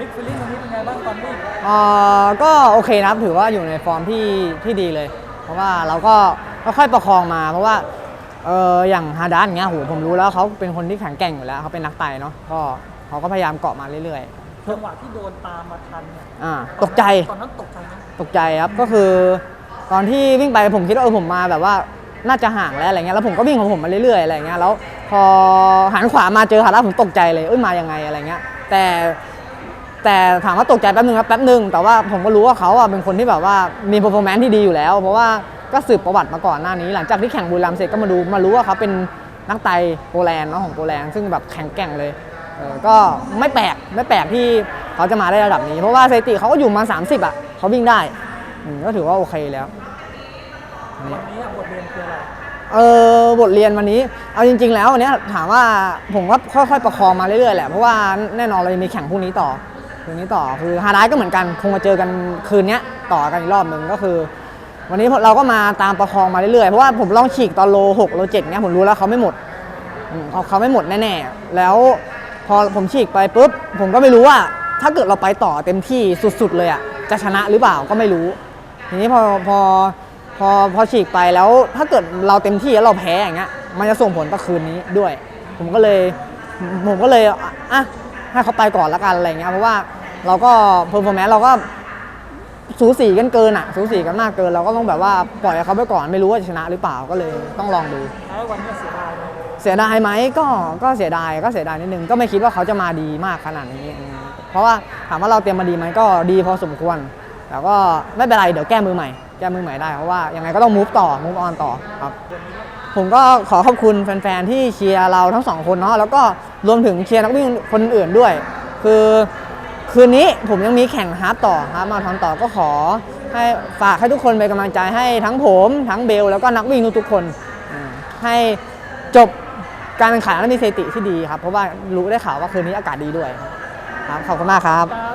มิกฟิลลิ่งวันนี้เป็นไงบ้างตอนวิ่งเอ่อก็โอเคนะครับถือว่าอยู่ในฟอร์มที่ที่ดีเลย เพราะว่าเราก็ค่อยๆประคองมา เพราะว่าเอออย่างฮาดานอย่างเงี้ยโหผมรู้แล้วเขาเป็นคนที่แข็งแกร่งอยู่แล้วเขาเป็นนักไต่เนาะก็เขาก็พยายามเกาะมาเรื่อยจังหวะที่โดนตามมาทันเนี่ยๆอ่าตกใจ ตอนนั้นตกใจไหมตกใจครับก็คือ ตอนที่วิ่งไปผมคิดว่าเออผมมาแบบว่าน่าจะห่างแล้วอะไรเงี้ยแล้วผมก็วิ่งของผมมาเรื่อยๆอะไรเงี้ยแล้วพอหันขวามาเจอฮาดานผมตกใจเลยเอ้ยมายังไงอะไรเงี้ยแต่ แต่ถามว่าตกใจแป๊บนึงครับแป๊บนึงแต่ว่าผมก็รู้ว่าเขาอะเป็นคนที่แบบว่ามี performance ที่ดีอยู่แล้ว เพราะว่าก็สืบประวัติมาก่อนหน้านี้ หลังจากที่แข่งบุรีรัมย์เสร็จก็มาดูมารู้ว่าเขาเป็นนักไตโปแลนด์เนาะของโปแลนด์ซึ่งแบบแข็งแกร่งเลยเออก็ไม่แปลกไม่แปลกที่เขาจะมาได้ระดับนี้ เพราะว่าสถิติเขาก็อยู่มา 30 อะเขาวิ่งได้อืมก็ถือว่าโอเคแล้ววันนี้บทเรียนคืออะไรเออบทเรียนวันนี้ เอาจริง ๆ แล้ววันนี้ถามว่าผมก็ค่อยๆประคองมาเรื่อยๆแหละเพราะว่าแน่นอนเราจะมีแข่งพรุ่งนี้ต่อ พรุ่งนี้ต่อคือฮาร์ดก็เหมือนกันคงมาเจอกันคืนนี้ต่อกันอีกรอบหนึ่งก็คือ วันนี้เราก็มาตามประคองมาเรื่อยๆเพราะว่าผมลองฉีกตอนโล6โล7เนี้ยผมรู้แล้วเขาไม่หมดเขาเขาไม่หมดแน่ๆแล้วพอผมฉีกไปปุ๊บผมก็ไม่รู้ว่า ถ้าเกิดเราไปต่อเต็มที่สุดๆเลยอะจะชนะหรือเปล่าก็ไม่รู้ ทีนี้พอพอพอพอฉีกไปแล้วถ้าเกิดเราเต็มที่แล้วเราแพ้อย่างเงี้ยมันจะส่งผลต่อคืนนี้ด้วย ผมก็เลยผมก็เลยอะให้เขาไปก่อนละกันอะไรเงี้ยเพราะว่า เราก็เพอร์ฟอร์แมนซ์เราก็สูสีกันเกินอะ สูสีกันมากเกิน เราก็ต้องแบบว่าปล่อยให้เขาไปก่อนไม่รู้ว่าจะชนะหรือเปล่าก็เลยต้องลองดูแพ้วันนี้เสียดายไหมเสียดายไหมก็ก็เสียดายก็เสียดายนิดนึงก็ไม่คิดว่าเขาจะมาดีมากขนาดนี้อืมเพราะว่าถามว่าเราเตรียมมาดีไหมก็ดีพอสมควร แต่ก็ไม่เป็นไรเดี๋ยวแก้มือใหม่แก้มือใหม่ได้เพราะว่ายังไงก็ต้องมูฟต่อมูฟออนต่อครับ ผมก็ขอขอบคุณแฟนๆ ที่เชียร์เราทั้งสองคนเนาะแล้วก็รวมถึงเชียร์นักวิ่งคนอื่นด้วย คือ คืนนี้ผมยังมีแข่งฮาร์ปต่อฮาร์ปมาราธอนต่อก็ขอ ให้ฝากให้ทุกคนเป็นกำลังใจให้ทั้งผมทั้งเบล แล้วก็นักวิ่งทุกๆคน ให้จบการแข่งขันและมีสถิติที่ดีครับ เพราะว่ารู้ได้ข่าวว่าคืนนี้อากาศดีด้วยครับขอบคุณมากครับ